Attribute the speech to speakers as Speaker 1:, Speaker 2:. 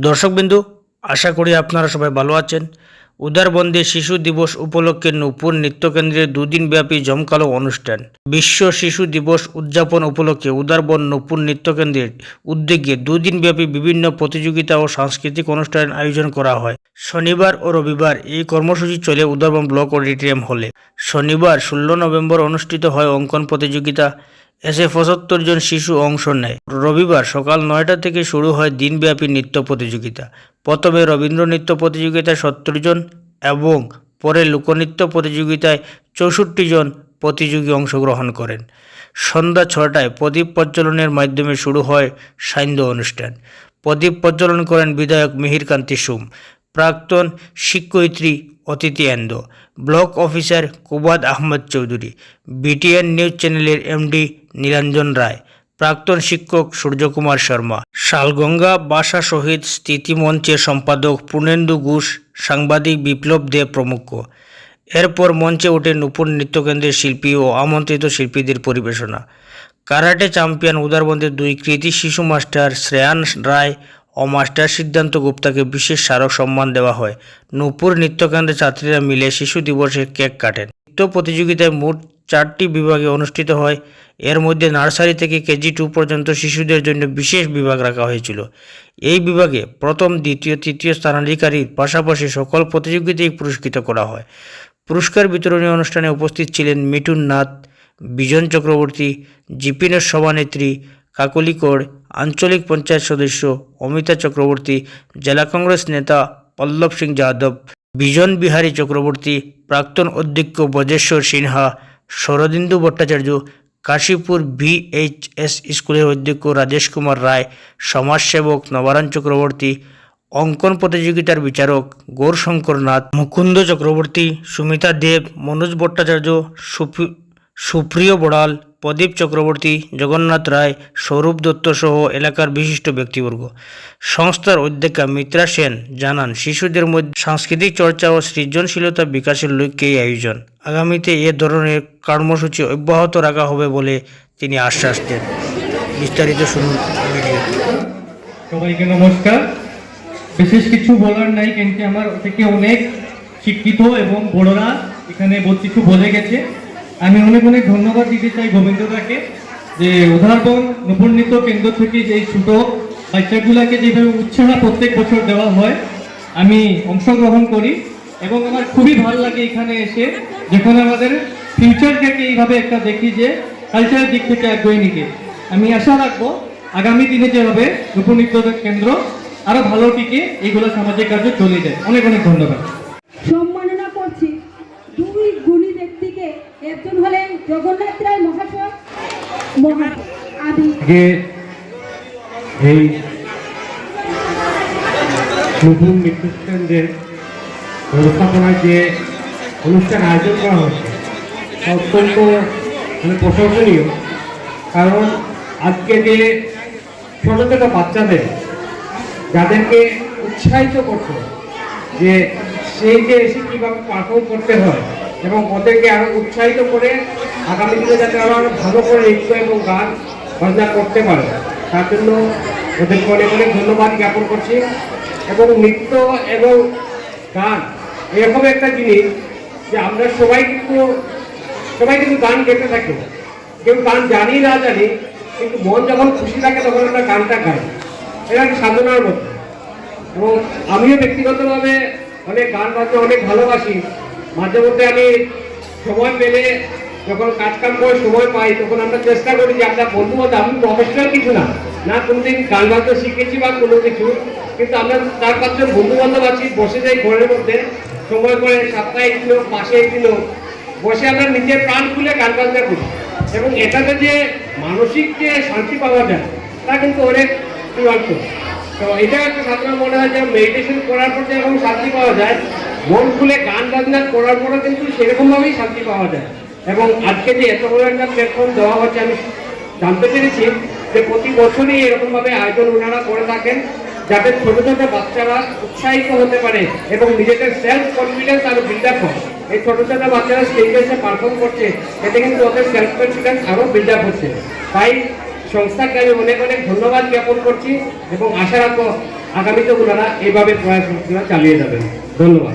Speaker 1: দর্শকবিন্দু আশা করি আপনারা সবাই ভালো আছেন। উদারবন্দে শিশু দিবস উপলক্ষে নূপুর নৃত্যকেন্দ্রে দুদিন ব্যাপী জমকালো অনুষ্ঠান। বিশ্ব শিশু দিবস উদযাপন উপলক্ষে উদারবন নূপুর নৃত্যকেন্দ্রের উদ্যোগে দুদিন ব্যাপী বিভিন্ন প্রতিযোগিতা ও সাংস্কৃতিক অনুষ্ঠান আয়োজন করা হয়। শনিবার ও রবিবার এই কর্মসূচি চলে উদারবন ব্লক অডিটোরিয়াম হলে। শনিবার ষোলো নভেম্বর অনুষ্ঠিত হয় অঙ্কন প্রতিযোগিতা। এসে পঁচাত্তর জন শিশু অংশ নেয়। রবিবার সকাল নয়টা থেকে শুরু হয় দিনব্যাপী নৃত্য প্রতিযোগিতা। প্রথমে রবীন্দ্র নৃত্য প্রতিযোগিতায় সত্তর জন এবং পরে লোকনৃত্য প্রতিযোগিতায় চৌষট্টি জন প্রতিযোগী অংশগ্রহণ করেন। সন্ধ্যা ছটায় প্রদীপ প্রজ্বলনের মাধ্যমে শুরু হয় সান্ধ্য অনুষ্ঠান। প্রদীপ প্রজ্বলন করেন বিধায়ক মিহিরকান্তি সুম। প্রাক্তন শিক্ষয়িত্রী অতিথি and block officer Kubad Ahmad Chowdhury, BTN news চ্যানেলের এমডি নীলাঞ্জন রায়, প্রাক্তন শিক্ষক সূর্যকুমার শর্মা, শালগঙ্গা বাসা শহীদ স্মৃতিমঞ্চের সম্পাদক পূর্ণেন্দু ঘোষ, সাংবাদিক বিপ্লব দে প্রমুখ। এরপর মঞ্চে ওঠে নূপুর নৃত্যকেন্দ্রের শিল্পী ও আমন্ত্রিত শিল্পীদের পরিবেশনা। কারাটে চ্যাম্পিয়ন উদারবন্দের দুই কৃতি শিশু মাস্টার শ্রেয়ান রায় ও মাস্টার সিদ্ধান্ত গুপ্তাকে বিশেষ স্মারক সম্মান দেওয়া হয়। নূপুর নৃত্যকেন্দ্রের ছাত্রীরা মিলে শিশু দিবসে কেক কাটেন। নৃত্য প্রতিযোগিতায় মোট চারটি বিভাগে অনুষ্ঠিত হয়। এর মধ্যে নার্সারি থেকে কেজি টু পর্যন্ত শিশুদের জন্য বিশেষ বিভাগ রাখা হয়েছিল। এই বিভাগে প্রথম, দ্বিতীয়, তৃতীয় স্থানাধিকারীর পাশাপাশি সকল প্রতিযোগিতায় পুরস্কৃত করা হয়। পুরস্কার বিতরণী অনুষ্ঠানে উপস্থিত ছিলেন মিঠুন নাথ, বিজন চক্রবর্তী, জিপিনের সভানেত্রী কাকলিকোড় আঞ্চলিক পঞ্চায়েত সদস্য অমিতা চক্রবর্তী, জেলা কংগ্রেস নেতা পল্লব সিং যাদব, বিজন বিহারী চক্রবর্তী, প্রাক্তন অধ্যক্ষ বজেশ্বর সিনহা, শরদিন্দু ভট্টাচার্য, কাশীপুর ভিএইচএস স্কুলের অধ্যক্ষ রাজেশ কুমার রায়, সমাজসেবক নবারায়ণ চক্রবর্তী, অঙ্কন প্রতিযোগিতার বিচারক গৌরশঙ্কর নাথ, মুকুন্দ চক্রবর্তী, সুমিতা দেব, মনোজ ভট্টাচার্য সুপ্রি- সুপ্রিয় বড়াল, প্রদীপ চক্রবর্তী, জগন্নাথ রায়, সৌরভ দত্ত সহ এলাকার বিশিষ্ট ব্যক্তিবর্গ। সংস্থার অধ্যক্ষা মিত্রা সেন জানান, শিশুদের মধ্যে সাংস্কৃতিক চর্চা ও সৃজনশীলতা বিকাশের লক্ষ্যে এই আয়োজন। আগামীতে এ ধরনের কর্মসূচি অব্যাহত রাখা হবে বলে তিনি আশ্বাস দেন। বিস্তারিত শুনুন
Speaker 2: সবাইকে নমস্কার। বিশেষ কিছু বলার নাই কিন্তু আমার থেকে অনেক শিক্ষিত এবং বড়রা এখানে কিছু বলে গেছে। আমি অনেক অনেক ধন্যবাদ দিতে চাই গোবিন্দদাকে যে উদাহরণ নবনীত কেন্দ্র থেকে যে ছোট বাচ্চাগুলাকে যেভাবে উৎসাহ প্রত্যেক বছর দেওয়া হয়, আমি অংশগ্রহণ করি এবং আমার খুবই ভালো লাগে এখানে এসে যখন আমাদের ফিউচারটাকে এইভাবে একটা দেখি যে কালচারের দিক থেকে এগিয়ে নিতে। আমি আশা রাখব আগামী দিনে যেভাবে নৃত্য কেন্দ্র আরও ভালো টিকে এইগুলো সামাজিক কাজে চলে যায়। অনেক অনেক ধন্যবাদ
Speaker 3: সম্মাননা করছি দুই গুণী ব্যক্তিকে একজন হলেন জগন্নাথ রায় মহাশয়।
Speaker 4: এই নতুন ব্যবস্থাপনায় যে অনুষ্ঠান আয়োজন করা অত্যন্ত মানে প্রশংসনীয়। কারণ আজকে যে ছোটো ছোটো বাচ্চাদের, যাদেরকে উৎসাহিত করতে যে সেই যে এসে কীভাবে পারফর্ম করতে হয় এবং ওদেরকে আরও উৎসাহিত করে আগামী দিনে যাতে আরও আরও ভালো করে নৃত্য এবং গান বাজনা করতে পারে। তার জন্য ওদেরকে অনেক অনেক ধন্যবাদ জ্ঞাপন করছি। এবং নৃত্য এবং গান এরকম একটা জিনিস যে আমরা সবাই কিন্তু সবাই কিন্তু গান গেতে থাকি। কেউ গান জানি না জানি, কিন্তু মন যখন খুশি থাকে তখন আমরা গানটা গাই। এটা সাধনার মতো এবং আমিও ব্যক্তিগতভাবে অনেক গান বাজনা অনেক ভালোবাসি। মাঝে মধ্যে আমি সময় পেলে যখন কাজ কাম করে সময় পাই, তখন আমরা চেষ্টা করি যে আমরা বন্ধু বান্ধব আমি প্রফেশনাল কিছু না। না কোনোদিন গান বাজনা শিখেছি বা কোনো কিছু, কিন্তু আমরা চার পাঁচজন বন্ধু বান্ধব আছি, বসে যাই ঘরের মধ্যে, সময় করে সপ্তাহে একদিন হোক, মাসে একদিন হোক, বসে আমরা নিজের প্রাণ খুলে গান বাজনা করি। এবং এটাতে যে মানসিক যে শান্তি পাওয়া যায়, তা কিন্তু অনেক চূড়ান্ত তো এটা একটা সাধারণ মনে হয় যে মেডিটেশন করার পর যে যেরকম শান্তি পাওয়া যায়। মন খুলে গান বাজনা করার পরে কিন্তু সেরকমভাবেই শান্তি পাওয়া যায়। এবং আজকে যে এত বড় একটা প্ল্যাটফর্ম দেওয়া হচ্ছে, আমি জানতে পেরেছি যে প্রতি বছরই এরকমভাবে আয়োজন ওনারা করে থাকেন, যাতে ছোট ছোট বাচ্চারা উৎসাহিত হতে পারে এবং নিজেদের সেলফ কনফিডেন্স আরও বিল্ড আপ হয়। এই ছোট ছোট বাচ্চারা স্টেজে এসে পারফর্ম করছে, এতে কিন্তু ওদের সেলফ কনফিডেন্স আরও বিল্ড আপ হচ্ছে। তাই সংস্থাকে আমি অনেক অনেক ধন্যবাদ জ্ঞাপন করছি এবং আশা রাখব আগামীতে ওনারা এইভাবে প্রয়াস চালিয়ে যাবেন। ধন্যবাদ।